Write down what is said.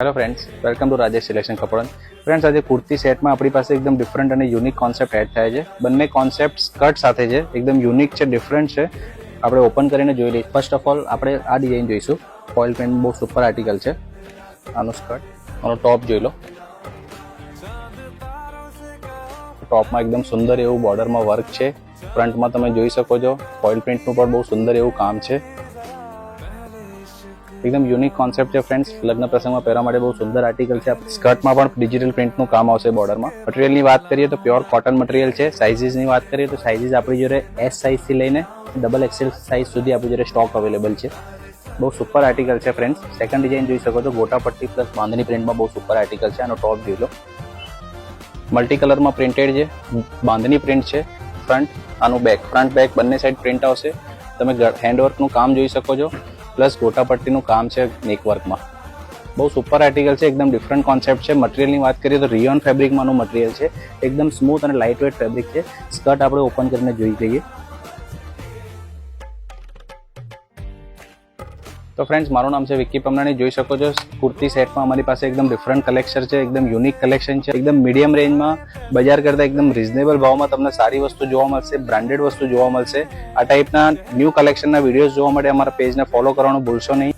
Hello friends welcome to Rajesh selection કપડન friends આજે કુર્તી સેટમાં આપણી પાસે એકદમ ડિફરન્ટ અને યુનિક કોન્સેપ્ટ એડ થાય છે. બંને કોન્સેપ્ટ સ્કર્ટ સાથે છે, એકદમ યુનિક છે ડિફરન્ટ છે. આપણે ઓપન કરીને જોઈ લઈએ. ફર્સ્ટ ઓફ ઓલ આપણે આ ડિઝાઇન જોઈશું. ફોઇલ પેન્ટ બહુ સુપર આર્ટિકલ છે. આનું સ્કર્ટ આનો ટોપ જોઈ લો. ટોપમાં એકદમ સુંદર એવું બોર્ડરમાં વર્ક છે. ફ્રન્ટમાં તમે જોઈ શકો છો ફોઇલ પ્રિન્ટનું પણ બહુ સુંદર એવું કામ છે. એકદમ યુનિક કોન્સેપ્ટ છે ફ્રેન્ડ્સ લગ્ન પ્રસંગમાં પહેરવા માટે બહુ સુંદર આર્ટિકલ છે. સ્કર્ટમાં પણ ડિજિટલ પ્રિન્ટનું કામ આવશે બોર્ડરમાં મટીરિયલની વાત કરીએ તો પ્યોર કોટન મટીરિયલ છે. સાઇઝીસની વાત કરીએ તો સાઇઝીસ આપણી જોડે એસ સાઇઝથી લઈને ડબલ એક્સેલ સાઇઝ સુધી આપણી જોડે સ્ટોક અવેલેબલ છે. બહુ સુપર આર્ટિકલ છે ફ્રેન્ડ્સ સેકન્ડ ડિઝાઇન જોઈ શકો છો. ગોટા પટ્ટી પ્લસ બાંધણી પ્રિન્ટમાં બહુ સુપર આર્ટિકલ છે. આનો ટોપ જોઈ લો. મલ્ટી કલરમાં પ્રિન્ટેડ છે. બાંધણી પ્રિન્ટ છે. ફ્રન્ટ આનું બેક ફ્રન્ટ બેક બંને સાઈડ પ્રિન્ટ આવશે. તમે હેન્ડવર્કનું કામ જોઈ શકો છો. પ્લસ ગોટાપટ્ટીનું કામ છે નેકવર્કમાં બહુ સુપર આર્ટિકલ છે, એકદમ ડિફરન્ટ કોન્સેપ્ટ છે. મટીરિયલની વાત કરીએ તો રિયોન ફેબ્રિકમાંનું મટીરિયલ છે. એકદમ સ્મૂથ અને લાઇટ વેટ ફેબ્રિક છે. સ્કર્ટ આપણે ઓપન કરીને જોઈ લઈએ તો ફ્રેન્ડ્સ મારું નામ છે વિક્કી પમનાણી. જોઈ શકો છો, કુર્તી સેટમાં અમારી પાસે એકદમ ડિફરન્ટ કલેક્શન છે, એકદમ યુનિક કલેક્શન છે. એકદમ મીડિયમ રેન્જમાં બજાર કરતાં એકદમ રિઝનેબલ ભાવમાં તમને સારી વસ્તુ જોવા મળશે બ્રાન્ડેડ વસ્તુ જોવા મળશે. આ ટાઈપના ન્યૂ કલેક્શનના વિડીયોઝ જોવા માટે અમારા પેજને ફોલો કરવાનું ભૂલશો નહીં.